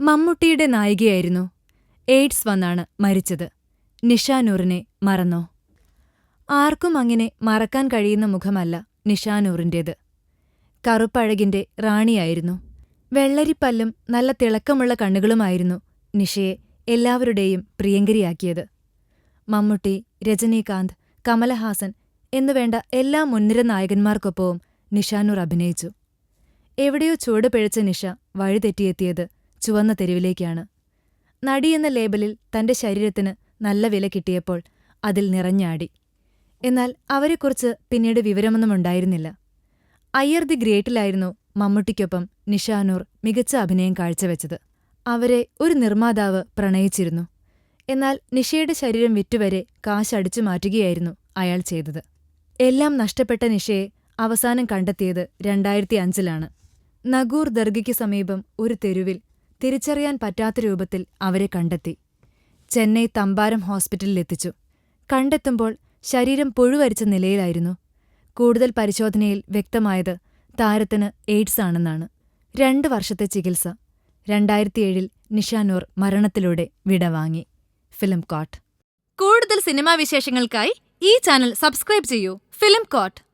മമ്മൂട്ടിയുടെ നായികയായിരുന്നു. എയ്ഡ്സ് വന്നാണ് മരിച്ചത്. നിഷാനൂറിനെ മറന്നോ? ആർക്കും അങ്ങനെ മറക്കാൻ കഴിയുന്ന മുഖമല്ല നിഷാനൂറിന്റേത്. കറുപ്പഴകിന്റെ റാണിയായിരുന്നു. വെള്ളരിപ്പല്ലും നല്ല തിളക്കമുള്ള കണ്ണുകളുമായിരുന്നു നിഷയെ എല്ലാവരുടെയും പ്രിയങ്കരിയാക്കിയത്. മമ്മൂട്ടി രജനീകാന്ത് കമലഹാസൻ എന്നുവേണ്ട എല്ലാ മുൻനിര നായകന്മാർക്കൊപ്പവും നിഷാനൂർ അഭിനയിച്ചു. എവിടെയോ ചുവട് പിഴച്ച നിഷ വഴിതെറ്റിയെത്തിയത് ചുവന്ന തെരുവിലേക്കാണ്. നടി എന്ന ലേബലിൽ തന്റെ ശരീരത്തിന് നല്ല വില കിട്ടിയപ്പോൾ അതിൽ നിറഞ്ഞാടി. എന്നാൽ അവരെക്കുറിച്ച് പിന്നീട് വിവരമൊന്നും ഉണ്ടായിരുന്നില്ല. അയ്യർ ദി ഗ്രേറ്റിലായിരുന്നു മമ്മൂട്ടിക്കൊപ്പം നിഷാനൂർ മികച്ച അഭിനയം കാഴ്ചവെച്ചത്. അവരെ ഒരു നിർമ്മാതാവ് പ്രണയിച്ചിരുന്നു. എന്നാൽ നിഷയുടെ ശരീരം വിറ്റുവരെ കാശടിച്ചു മാറ്റുകയായിരുന്നു അയാൾ ചെയ്തത്. എല്ലാം നഷ്ടപ്പെട്ട നിഷയെ അവസാനം കണ്ടെത്തിയത് രണ്ടായിരത്തി അഞ്ചിലാണ്. നഗൂർ ദർഗയ്ക്ക് സമീപം ഒരു തെരുവിൽ തിരിച്ചറിയാൻ പറ്റാത്ത രൂപത്തിൽ അവരെ കണ്ടെത്തി. ചെന്നൈ തമ്പാരം ഹോസ്പിറ്റലിലെത്തിച്ചു കണ്ടെത്തുമ്പോൾ ശരീരം പുഴുവരിച്ച നിലയിലായിരുന്നു. കൂടുതൽ പരിശോധനയിൽ വ്യക്തമായത് താരത്തിന് എയ്ഡ്സ് ആണെന്നാണ്. രണ്ട് വർഷത്തെ ചികിത്സ. രണ്ടായിരത്തിയേഴിൽ നിഷാനൂർ മരണത്തിലൂടെ വിടവാങ്ങി ഫിലിം കോട്ട്. കൂടുതൽ സിനിമാ വിശേഷങ്ങൾക്കായി ഈ ചാനൽ സബ്സ്ക്രൈബ് ചെയ്യൂ. Film coat.